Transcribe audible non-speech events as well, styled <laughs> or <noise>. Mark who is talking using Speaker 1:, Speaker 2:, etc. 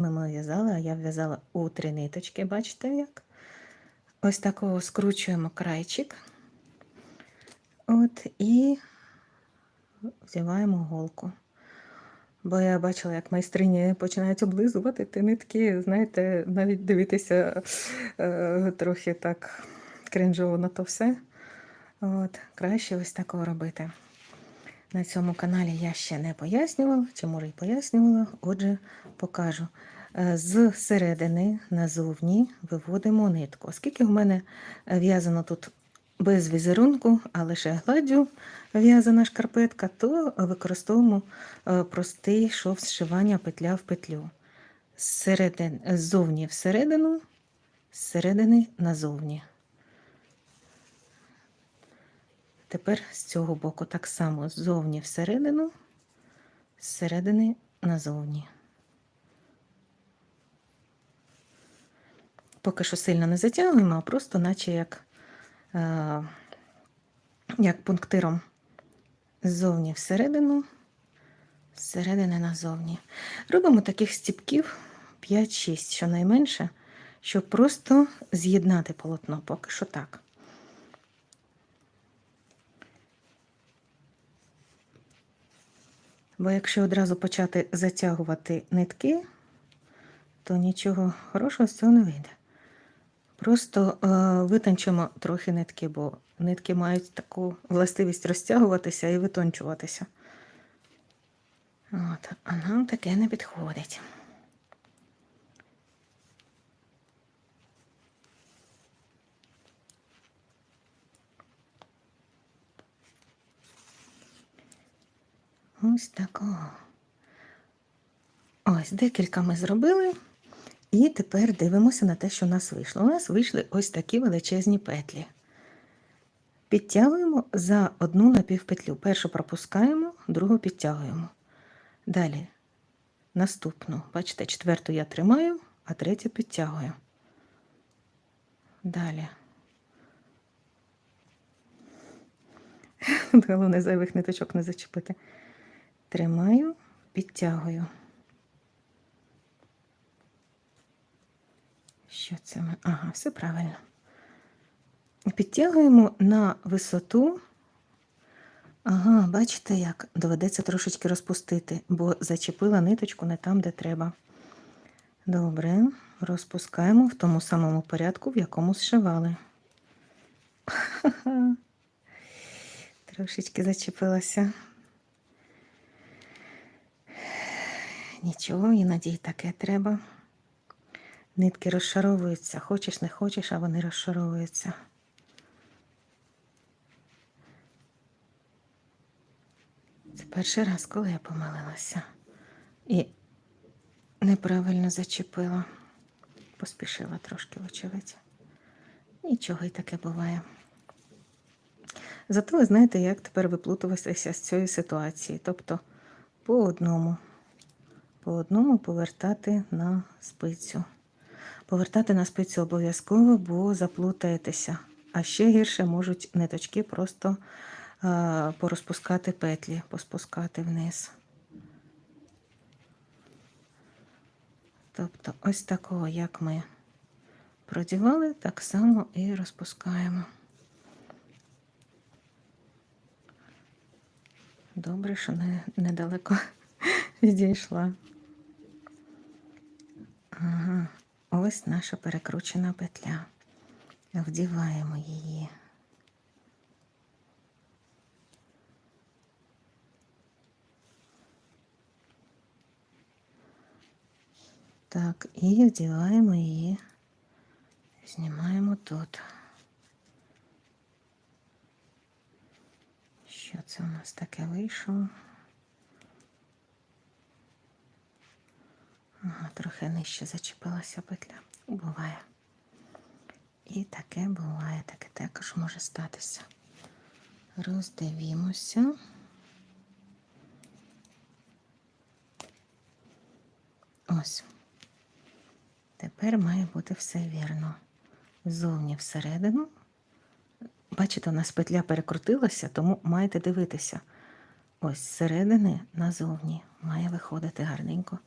Speaker 1: ми в'язали, а я в'язала у три ниточки, бачите як? Ось такого скручуємо крайчик. От і взиваємо голку. Бо я бачила, як майстрині починають облизувати ті нитки, знаєте, навіть дивитися е, трохи так кринжово на то все. От, краще ось такого робити. На цьому каналі я ще не пояснювала, чи може й пояснювала, отже, покажу. Е, З середини назовні виводимо нитку. Оскільки в мене в'язано тут без візерунку, а лише гладдю в'язана шкарпетка, то використовуємо е, простий шов зшивання петля в петлю. Ззовні всередину, зсередини назовні. Тепер з цього боку так само ззовні всередину, зсередини назовні. Поки що сильно не затягуємо, а просто наче як, е, як пунктиром ззовні всередину, зсередини назовні. Робимо таких стіпків 5-6 щонайменше, щоб просто з'єднати полотно, поки що так. Бо якщо одразу почати затягувати нитки, то нічого хорошого з цього не вийде. Просто е, витончимо трохи нитки, бо нитки мають таку властивість розтягуватися і витончуватися. От, а нам таке не підходить. Ось такого. Ось, декілька ми зробили. І тепер дивимося на те, що у нас вийшло. У нас вийшли ось такі величезні петлі. Підтягуємо за одну напівпетлю. Першу пропускаємо, другу підтягуємо. Далі наступну. Бачите, четверту я тримаю, а третю підтягую. Далі. Головне, зайвих ниточок не зачепити. Тримаю, підтягую. Що це ми? Ага, все правильно. Підтягуємо на висоту. Ага, бачите, як доведеться трошечки розпустити, бо зачепила ниточку не там, де треба. Добре, розпускаємо в тому самому порядку, в якому зшивали. <laughs> Трошечки зачепилася. Нічого, іноді таке треба. Нитки розшаровуються, хочеш, не хочеш, а вони розшаровуються. Це перший раз, коли я помилилася і неправильно зачепила, поспішила трошки, вочевидь. Нічого і таке буває. Зато ви знаєте, як тепер виплутуватися з цієї ситуації. Тобто по одному, по одному повертати на спицю. Повертати на спицю обов'язково, бо заплутаєтеся. А ще гірше можуть ниточки просто а, порозпускати петлі, поспускати вниз. Тобто, ось такого, як ми продівали, так само і розпускаємо. Добре, що не, недалеко <laughs> відійшла. Ага. Ось наша перекручена петля. Вдіваємо її. Так, і вдіваємо її, знімаємо тут. Що це у нас таке вийшло? Ага, трохи нижче зачепилася петля. Буває. І таке буває, таке також може статися. Роздивімося. Ось. Тепер має бути все вірно. Ззовні всередину. Бачите, у нас петля перекрутилася, тому маєте дивитися. Ось зсередини назовні має виходити гарненько